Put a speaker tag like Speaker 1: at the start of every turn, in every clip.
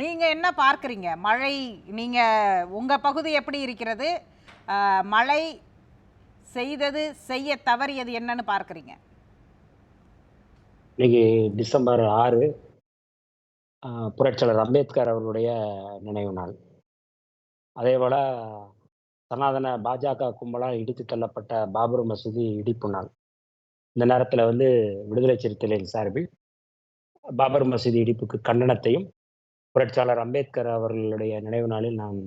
Speaker 1: நீங்கள் என்ன பார்க்குறீங்க? மழை நீங்கள் உங்கள் பகுதி எப்படி இருக்கிறது? மழை செய்தது செய்ய தவறியது என்னன்னு பார்க்குறீங்க?
Speaker 2: இன்னைக்கு டிசம்பர் ஆறு புரட்சியாளர் அம்பேத்கர் அவர்களுடைய நினைவு நாள். அதே போல் சனாதன பாஜக கும்பலாக இடித்து தள்ளப்பட்ட பாபர் மசூதி இடிப்பு நாள். இந்த நேரத்தில் வந்து விடுதலை சிறுத்தைகளின் சார்பில் பாபர் மசூதி இடிப்புக்கு கண்டனத்தையும் புரட்சியாளர் அம்பேத்கர் அவர்களுடைய நினைவு நாளில் நான்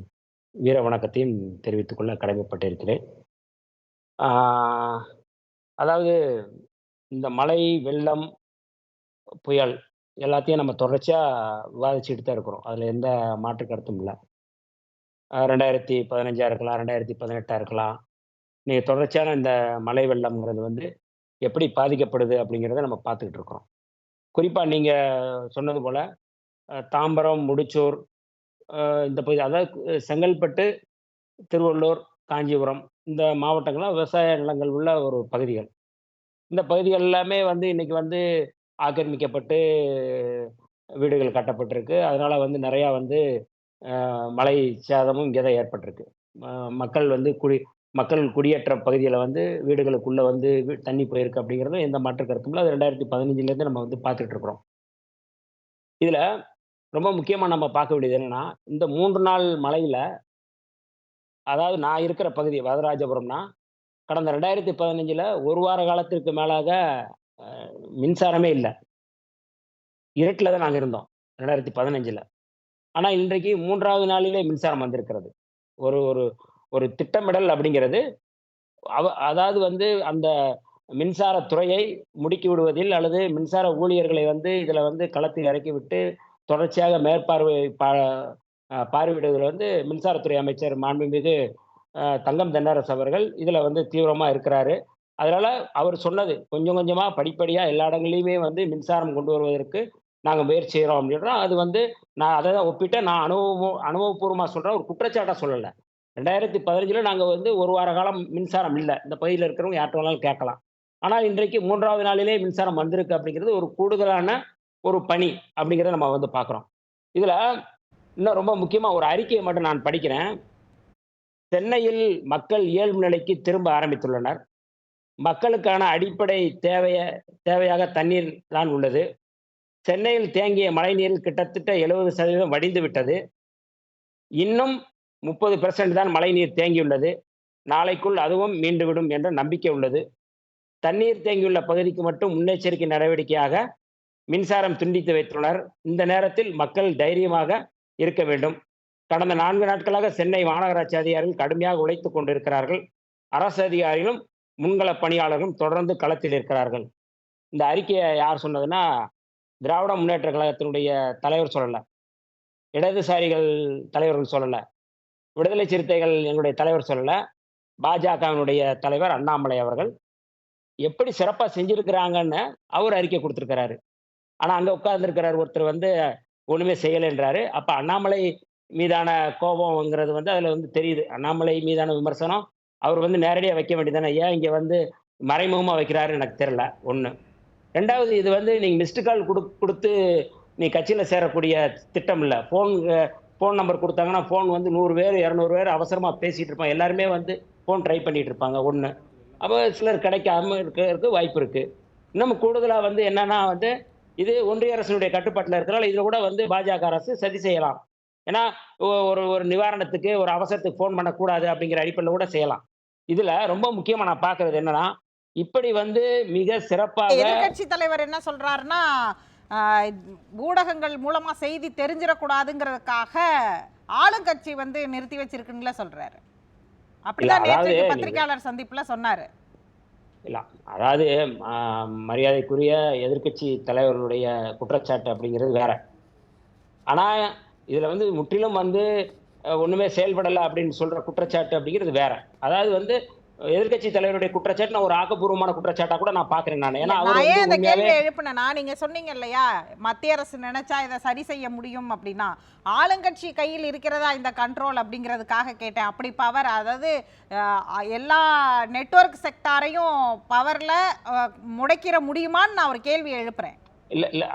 Speaker 2: வீர வணக்கத்தையும் தெரிவித்துக் கொள்ள கடமைப்பட்டிருக்கிறேன். அதாவது இந்த மழை வெள்ளம் புயல் எல்லாத்தையும் நம்ம தொடர்ச்சியாக விவாதிச்சுட்டு தான் இருக்கிறோம். அதில் எந்த மாற்று கருத்தும் இல்லை. ரெண்டாயிரத்தி பதினஞ்சா இருக்கலாம் ரெண்டாயிரத்தி பதினெட்டா இருக்கலாம். நீங்கள் தொடர்ச்சியான இந்த மழை வெள்ளம்ங்கிறது வந்து எப்படி பாதிக்கப்படுது அப்படிங்கிறத நம்ம பார்த்துக்கிட்டு இருக்கிறோம். குறிப்பாக நீங்கள் சொன்னது போல் தாம்பரம் முடிச்சூர் இந்த பகுதி அதாவது செங்கல்பட்டு திருவள்ளூர் காஞ்சிபுரம் இந்த மாவட்டங்கள்லாம் விவசாய நிலங்கள் உள்ள ஒரு பகுதிகள். இந்த பகுதிகள் எல்லாமே வந்து இன்னைக்கு வந்து ஆக்கிரமிக்கப்பட்டு வீடுகள் கட்டப்பட்டிருக்கு. அதனால் வந்து நிறையா வந்து மலை மழை சேதமும் இங்கே தான் ஏற்பட்டிருக்கு. ம- மக்கள் வந்து குடி மக்கள் குடியேற்ற பகுதியில் வந்து வீடுகளுக்குள்ளே வந்து வீ- தண்ணி போயிருக்கு அப்படிங்கிறதும் எந்த மாற்று கருத்தும் இல்லை. அது ரெண்டாயிரத்தி பதினஞ்சுலேருந்து நம்ம வந்து பார்த்துட்டு இருக்கிறோம். இதில் ரொம்ப முக்கியமாக நம்ம பார்க்க வேண்டியது என்னன்னா இந்த மூன்று நாள் மலையில் அதாவது நான் இருக்கிற பகுதி வரதராஜபுரம்னா கடந்த ரெண்டாயிரத்தி பதினஞ்சில் ஒரு வார காலத்திற்கு மேலாக மின்சாரமே இல்லை. இருட்டில் தான் நாங்கள் இருந்தோம் ரெண்டாயிரத்தி பதினஞ்சில். ஆனால் இன்றைக்கு மூன்றாவது நாளிலே மின்சாரம் வந்திருக்கிறது. ஒரு ஒரு ஒரு திட்டமிடல் அப்படிங்கிறது அவ அதாவது வந்து அந்த மின்சாரத்துறையை முடுக்கி விடுவதில் அல்லது மின்சார ஊழியர்களை வந்து இதில் வந்து களத்தில் இறக்கி விட்டு தொடர்ச்சியாக மேற்பார்வை பா பார்வையிடுவதில் வந்து மின்சாரத்துறை அமைச்சர் மாண்புமிகு தங்கம் தென்னரசு அவர்கள் இதில் வந்து தீவிரமாக இருக்கிறாரு. அதனால் அவர் சொன்னது கொஞ்சம் கொஞ்சமாக படிப்படியாக எல்லா இடங்களையுமே வந்து மின்சாரம் கொண்டு வருவதற்கு நாங்கள் முயற்சி செய்கிறோம் அப்படின்றோம். அது வந்து நான் அதை தான் ஒப்பிட்டு நான் அனுபவம் அனுபவபூர்வமாக சொல்கிறேன் ஒரு குற்றச்சாட்டாக சொல்லலை. ரெண்டாயிரத்தி பதினஞ்சில் நாங்கள் வந்து ஒரு வார காலம் மின்சாரம் இல்லை. இந்த பகுதியில் இருக்கிறவங்க யார்கிட்ட வேணாலும் கேட்கலாம். ஆனால் இன்றைக்கு மூன்றாவது நாளிலே மின்சாரம் வந்திருக்கு அப்படிங்கிறது ஒரு கூடுதலான ஒரு பணி அப்படிங்கிறத நம்ம வந்து பார்க்குறோம். இதில் இன்னும் ரொம்ப முக்கியமாக ஒரு அறிக்கையை மட்டும் நான் படிக்கிறேன். சென்னையில் மக்கள் இயல்பு நிலைக்கு திரும்ப ஆரம்பித்துள்ளனர். மக்களுக்கான அடிப்படை தேவைய தேவையாக தண்ணீர் தான் உள்ளது. சென்னையில் தேங்கிய மழைநீரில் கிட்டத்தட்ட எழுபது சதவீதம் வடிந்து விட்டது. இன்னும் முப்பது பெர்சன்ட் தான் மழைநீர் தேங்கியுள்ளது. நாளைக்குள் அதுவும் மீண்டுவிடும் என்ற நம்பிக்கை உள்ளது. தண்ணீர் தேங்கியுள்ள பகுதிக்கு மட்டும் முன்னெச்சரிக்கை நடவடிக்கையாக மின்சாரம் துண்டித்து வைத்துள்ளனர். இந்த நேரத்தில் மக்கள் தைரியமாக இருக்க வேண்டும். கடந்த நான்கு நாட்களாக சென்னை மாநகராட்சி அதிகாரிகள் கடுமையாக உழைத்துக் கொண்டிருக்கிறார்கள். அரசு அதிகாரிகளும் முன்கள பணியாளர்களும் தொடர்ந்து களத்தில் இருக்கிறார்கள். இந்த அறிக்கையை யார் சொன்னதுன்னா திராவிட முன்னேற்ற கழகத்தினுடைய தலைவர் சொல்லலை. இடதுசாரிகள் தலைவர்கள் சொல்லலை. விடுதலை சிறுத்தைகள் எங்களுடைய தலைவர் சொல்லலை. பாஜகவினுடைய தலைவர் அண்ணாமலை அவர்கள். எப்படி சிறப்பாக செஞ்சிருக்கிறாங்கன்னு அவர் அறிக்கை கொடுத்துருக்கிறாரு. ஆனால் அங்கே உட்கார்ந்துருக்கிறார் ஒருத்தர் வந்து ஒன்றுமே செய்யலைன்றாரு. அப்போ அண்ணாமலை மீதான கோபம்ங்கிறது வந்து அதில் வந்து தெரியுது. அண்ணாமலை மீதான விமர்சனம் அவர் வந்து நேரடியாக வைக்க வேண்டியதானே ஏன் இங்கே வந்து மறைமுகமாக வைக்கிறாருன்னு எனக்கு தெரில ஒன்று ரெண்டாவது இது வந்து நீங்கள் மிஸ்டு கால் கொடு கொடுத்து நீ கட்சியில் சேரக்கூடிய திட்டம் இல்லை. ஃபோன் ஃபோன் நம்பர் கொடுத்தாங்கன்னா ஃபோன் வந்து நூறு பேர் இரநூறு பேர் அவசரமாக பேசிகிட்டு இருப்பாங்க. எல்லாருமே வந்து ஃபோன் ட்ரை பண்ணிட்டு இருப்பாங்க. ஒன்று அப்போ சிலர் கிடைக்காம இருக்கிறதுக்கு வாய்ப்பு இருக்குது இன்னும் கூடுதலாக வந்து என்னன்னா வந்து இது ஒன்றிய அரசினுடைய கட்டுப்பாட்டில் இருக்கிறனால இதில் கூட வந்து பாஜக அரசு சதி செய்யலாம். ஏன்னா ஒரு ஒரு நிவாரணத்துக்கு ஒரு அவசரத்துக்கு ஃபோன் பண்ணக்கூடாது அப்படிங்கிற அடிப்படையில் கூட செய்யலாம். இதில் ரொம்ப முக்கியமாக நான் பார்க்கறது என்னன்னா இப்படி வந்து மிக சிறப்பாக
Speaker 1: எதிர்க்கட்சி தலைவர் என்ன சொல்றாருன்னா ஊடகங்கள் மூலமா செய்தி தெரிஞ்சிடக்கூடாதுங்கிறதுக்காக ஆளுங்கட்சி வந்து நிறுத்தி வச்சிருக்குன்னு சொல்றாரு. அப்படிதான் நேற்று பத்திரிகையாளர் சந்திப்புல சொன்னாரு.
Speaker 2: இல்லை அதாவது மரியாதைக்குரிய எதிர்க்கட்சி தலைவர்களுடைய குற்றச்சாட்டு அப்படிங்கிறது வேற. ஆனால் இதில் வந்து முற்றிலும் வந்து ஒன்றுமே செயல்படலை அப்படின்னு சொல்கிற குற்றச்சாட்டு அப்படிங்கிறது வேற. அதாவது வந்து எதிர்க்கட்சி தலைவருடைய குற்றச்சாட்டு நான் ஒரு ஆக்கப்பூர்வமான குற்றச்சாட்டா கூட நான் பார்க்குறேன் நான். ஏன்னா அவர்
Speaker 1: அந்த
Speaker 2: உண்மையாவே
Speaker 1: கேள்வியை எழுப்பினேன்னா நீங்க சொன்னீங்க இல்லையா? மத்திய அரசு நினைச்சா இதை சரி செய்ய முடியும் அப்படின்னா ஆளுங்கட்சி கையில் இருக்கிறதா இந்த கண்ட்ரோல் அப்படிங்கிறதுக்காக கேட்டேன். அப்படி பவர் அதாவது எல்லா நெட்வொர்க் செக்டாரையும் பவர்ல முடைக்கிற முடியுமான்னு நான் ஒரு கேள்வி எழுப்புறேன்.
Speaker 2: இல்லை இல்லை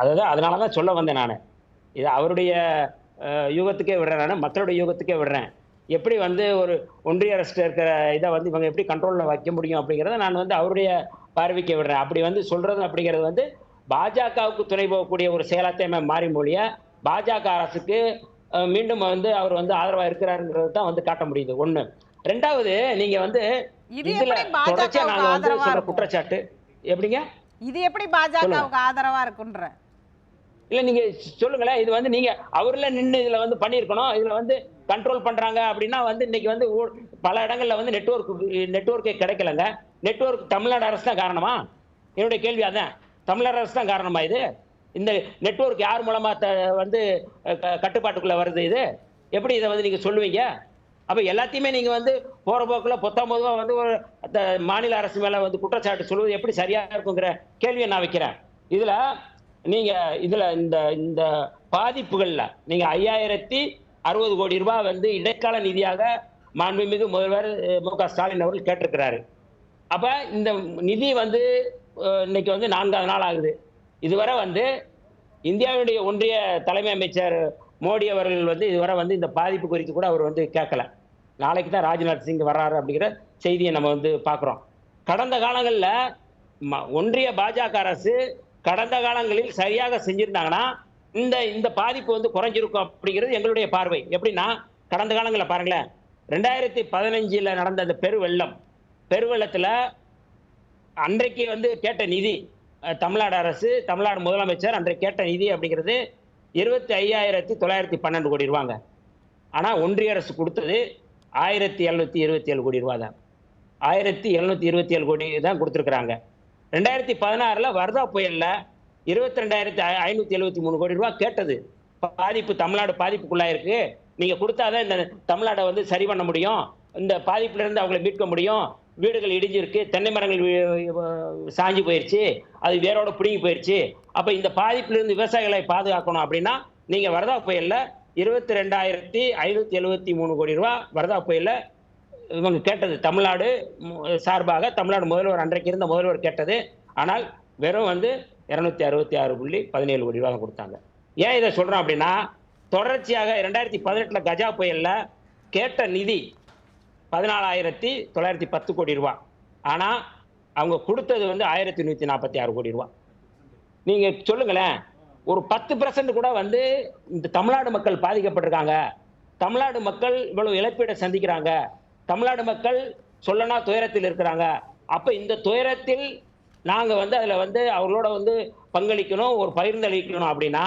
Speaker 2: அதாவது அதனால தான் சொல்ல வந்தேன் நான். இது அவருடைய யூகத்துக்கே விடுறேன் நான் மக்களுடைய யூகத்துக்கே விடுறேன். எப்படி வந்து ஒரு ஒன்றிய அரசு இருக்கிற இதை வந்து இவங்க எப்படி கண்ட்ரோலில் வைக்க முடியும் அப்படிங்கிறத நான் வந்து அவருடைய பார்வைக்கு விடுறேன். அப்படி வந்து சொல்றது அப்படிங்கிறது வந்து பாஜகவுக்கு துணை போகக்கூடிய ஒரு செயலாத்தையுமே மாறி மொழிய பாஜக அரசுக்கு மீண்டும் வந்து அவர் வந்து ஆதரவா இருக்கிறாருங்கிறது தான் வந்து காட்ட முடியுது. ஒண்ணு. ரெண்டாவது நீங்க வந்து
Speaker 1: இது
Speaker 2: இதுல
Speaker 1: எப்படி
Speaker 2: தொடர்ச்சியா
Speaker 1: பாஜகவுக்கு
Speaker 2: நாங்க வந்து
Speaker 1: இருக்கும்?
Speaker 2: குற்றச்சாட்டு எப்படிங்க?
Speaker 1: இது எப்படி பாஜகவுக்கு ஆதரவா இருக்குன்ற?
Speaker 2: இல்ல நீங்க சொல்லுங்களேன். இது வந்து நீங்க அவர்ல நின்னு இதுல வந்து பண்ணியிருக்கணும். இதுல வந்து கண்ட்ரோல் பண்றாங்க அப்படின்னா வந்து இன்னைக்கு வந்து பல இடங்கள்ல வந்து நெட்ஒர்க் நெட்ஒர்க்கே கிடைக்கலங்க. நெட்வொர்க் தமிழ்நாடு அரசு தான் காரணமா? என்னுடைய கேள்வி அதான். தமிழ்நாடு அரசு தான் காரணமா இது? இந்த நெட்ஒர்க் யார் மூலமா த- வந்து க- கட்டுப்பாட்டுக்குள்ள வருது இது? எப்படி இதை வந்து நீங்க சொல்லுவீங்க? அப்ப எல்லாத்தையுமே நீங்க வந்து போற போக்குல பொத்தாம் பொதுவா வந்து ஒரு மாநில அரசு மேல வந்து குற்றச்சாட்டு சொல்வது எப்படி சரியா இருக்குங்கிற கேள்வியை நான் வைக்கிறேன். இதுல நீங்க இதுல இந்த இந்த பாதிப்புகள்ல நீங்க ஐயாயிரத்தி அறுபது கோடி ரூபாய் வந்து இடைக்கால நிதியாக மாண்புமிகு முதல்வர் மு க ஸ்டாலின் அவர்கள் கேட்டிருக்கிறாரு. அப்ப இந்த நிதி வந்து இன்னைக்கு வந்து நான்காவது நாள் ஆகுது. இதுவரை வந்து இந்தியாவுடைய ஒன்றிய தலைமை அமைச்சர் மோடி அவர்கள் வந்து இதுவரை வந்து இந்த பாதிப்பு குறித்து கூட அவர் வந்து கேட்கல. நாளைக்கு தான் ராஜ்நாத் சிங் வர்றாரு அப்படிங்கிற செய்தியை நம்ம வந்து பார்க்குறோம். கடந்த காலங்களில் ஒன்றிய பாஜக அரசு கடந்த காலங்களில் சரியாக செஞ்சிருந்தாங்கன்னா இந்த இந்த பாதிப்பு வந்து குறைஞ்சிருக்கும் அப்படிங்கிறது எங்களுடைய பார்வை. எப்படின்னா கடந்த காலங்களில் பாருங்களேன் ரெண்டாயிரத்தி பதினஞ்சில் நடந்த அந்த பெருவெள்ளம் பெருவெள்ளத்தில் அன்றைக்கு வந்து கேட்ட நிதி தமிழ்நாடு அரசு தமிழ்நாடு முதலமைச்சர் அன்றைக்கு கேட்ட நிதி அப்படிங்கிறது இருபத்தி ஐயாயிரத்தி தொள்ளாயிரத்தி பன்னெண்டு கோடி ரூபாங்க. ஆனால் ஒன்றிய அரசு கொடுத்தது ஆயிரத்தி எழுநூத்தி இருபத்தி ஏழு கோடி ரூபா தான். ஆயிரத்தி எழுநூற்றி இருபத்தி ஏழு கோடி தான் கொடுத்துருக்குறாங்க. ரெண்டாயிரத்தி பதினாறில் வர்தா புயலில் இருபத்தி ரெண்டாயிரத்தி ஐநூத்தி எழுபத்தி மூணு கோடி ரூபாய் கேட்டது. பாதிப்பு தமிழ்நாடு பாதிப்புக்குள்ளா இருக்கு நீங்க கொடுத்தாதான் இந்த தமிழ்நாடை வந்து சரி பண்ண முடியும். இந்த பாதிப்புல இருந்து அவங்களை மீட்க முடியும். வீடுகள் இடிஞ்சிருக்கு. தென்னை மரங்கள் சாஞ்சி சாஞ்சு போயிருச்சு. அது வேரோட பிடுங்கி போயிருச்சு. அப்ப இந்த பாதிப்பிலிருந்து விவசாயிகளை பாதுகாக்கணும் அப்படின்னா நீங்க வரதா புயல்ல இருபத்தி ரெண்டாயிரத்தி ஐநூத்தி எழுபத்தி மூணு கோடி ரூபாய் வரதா புயல்ல இவங்க கேட்டது. தமிழ்நாடு சார்பாக தமிழ்நாடு முதல்வர் அன்றைக்கு இருந்த முதல்வர் கேட்டது. ஆனால் வெறும் வந்து இரநூத்தி அறுபத்தி ஆறு புள்ளி பதினேழு கோடி ரூபா கொடுத்தாங்க. ஏன் இதை சொல்கிறோம் அப்படின்னா தொடர்ச்சியாக ரெண்டாயிரத்தி பதினெட்டில் கஜா புயலில் கேட்ட நிதி பதினாலாயிரத்தி தொள்ளாயிரத்தி பத்து கோடி ரூபா. ஆனால் அவங்க கொடுத்தது வந்து ஆயிரத்தி நூற்றி நாற்பத்தி ஆறு கோடி ரூபா. நீங்கள் சொல்லுங்களேன் ஒரு பத்து பர்சன்ட் கூட வந்து இந்த தமிழ்நாடு மக்கள் பாதிக்கப்பட்டிருக்காங்க. தமிழ்நாடு மக்கள் இவ்வளவு இழப்பீடை சந்திக்கிறாங்க. தமிழ்நாடு மக்கள் சொல்லனா துயரத்தில் இருக்கிறாங்க. அப்போ இந்த துயரத்தில் நாங்கள் வந்து அதில் வந்து அவர்களோட வந்து பங்களிக்கணும் ஒரு பகிர்ந்தளிக்கணும் அப்படின்னா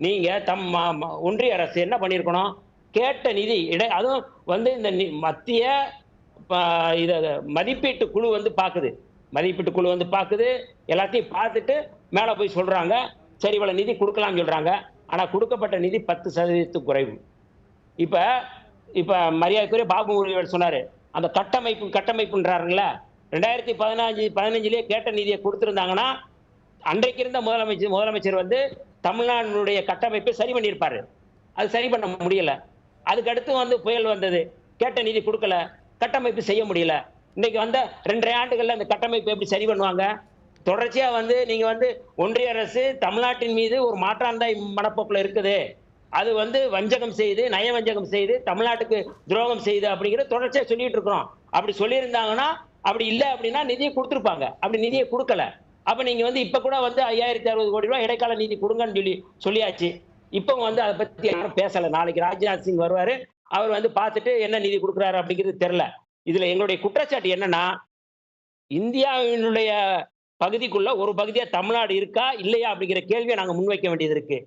Speaker 2: நீங்கள் தம் ம- ம- ஒன்றிய அரசு என்ன பண்ணியிருக்கணும் கேட்ட நிதி இடை அதுவும் வந்து இந்த நி- மத்திய ப- மதிப்பீட்டு குழு வந்து பார்க்குது மதிப்பீட்டு குழு வந்து பார்க்குது எல்லாத்தையும் பார்த்துட்டு மேலே போய் சொல்கிறாங்க சரி இவ்வளோ நிதி கொடுக்கலாம்னு சொல்கிறாங்க ஆனால் கொடுக்கப்பட்ட நிதி பத்து சதவீதத்துக்கு குறைவு. இப்போ இப்போ மரியாதைக்குரிய பாபு முருகன் சொன்னார். அந்த கட்டமைப்பு கட்டமைப்புன்றாருங்களே ரெண்டாயிரத்தி பதினஞ்சு பதினஞ்சுலேயே கேட்ட நிதியை கொடுத்துருந்தாங்கன்னா அன்றைக்கு இருந்த முதலமைச்சர் முதலமைச்சர் வந்து தமிழ்நாட்டினுடைய கட்டமைப்பை சரி பண்ணியிருப்பார். அது சரி பண்ண முடியல. அதுக்கடுத்து வந்து புயல் வந்தது. கேட்ட நிதி கொடுக்கல. கட்டமைப்பு செய்ய முடியல. இன்னைக்கு வந்த ரெண்டரை ஆண்டுகளில் அந்த கட்டமைப்பு எப்படி சரி பண்ணுவாங்க? தொடர்ச்சியாக வந்து நீங்கள் வந்து ஒன்றிய அரசு தமிழ்நாட்டின் மீது ஒரு மாற்றாந்தாய் மனப்போக்கில் இருக்குது. அது வந்து வஞ்சகம் செய்து நய வஞ்சகம் செய்து தமிழ்நாட்டுக்கு துரோகம் செய்து அப்படிங்கிற தொடர்ச்சியாக சொல்லிட்டு இருக்கிறோம். அப்படி சொல்லியிருந்தாங்கன்னா அப்படி இல்லை அப்படின்னா நிதியை கொடுத்துருப்பாங்க. அப்படி நிதியை கொடுக்கல. அப்ப நீங்க வந்து இப்ப கூட வந்து ஐயாயிரத்தி அறுபது கோடி ரூபாய் இடைக்கால நிதி கொடுங்கன்னு சொல்லி சொல்லியாச்சு. இப்போ வந்து அதை பத்தி யாரும் பேசல. நாளைக்கு ராஜ்நாத் சிங் வருவாரு. அவர் வந்து பார்த்துட்டு என்ன நிதி கொடுக்குறாரு அப்படிங்கிறது தெரியல. இதுல எங்களுடைய குற்றச்சாட்டு என்னன்னா இந்தியாவினுடைய பகுதிக்குள்ள ஒரு பகுதியா தமிழ்நாடு இருக்கா இல்லையா அப்படிங்கிற கேள்வியை நாங்க முன்வைக்க வேண்டியது இருக்கு.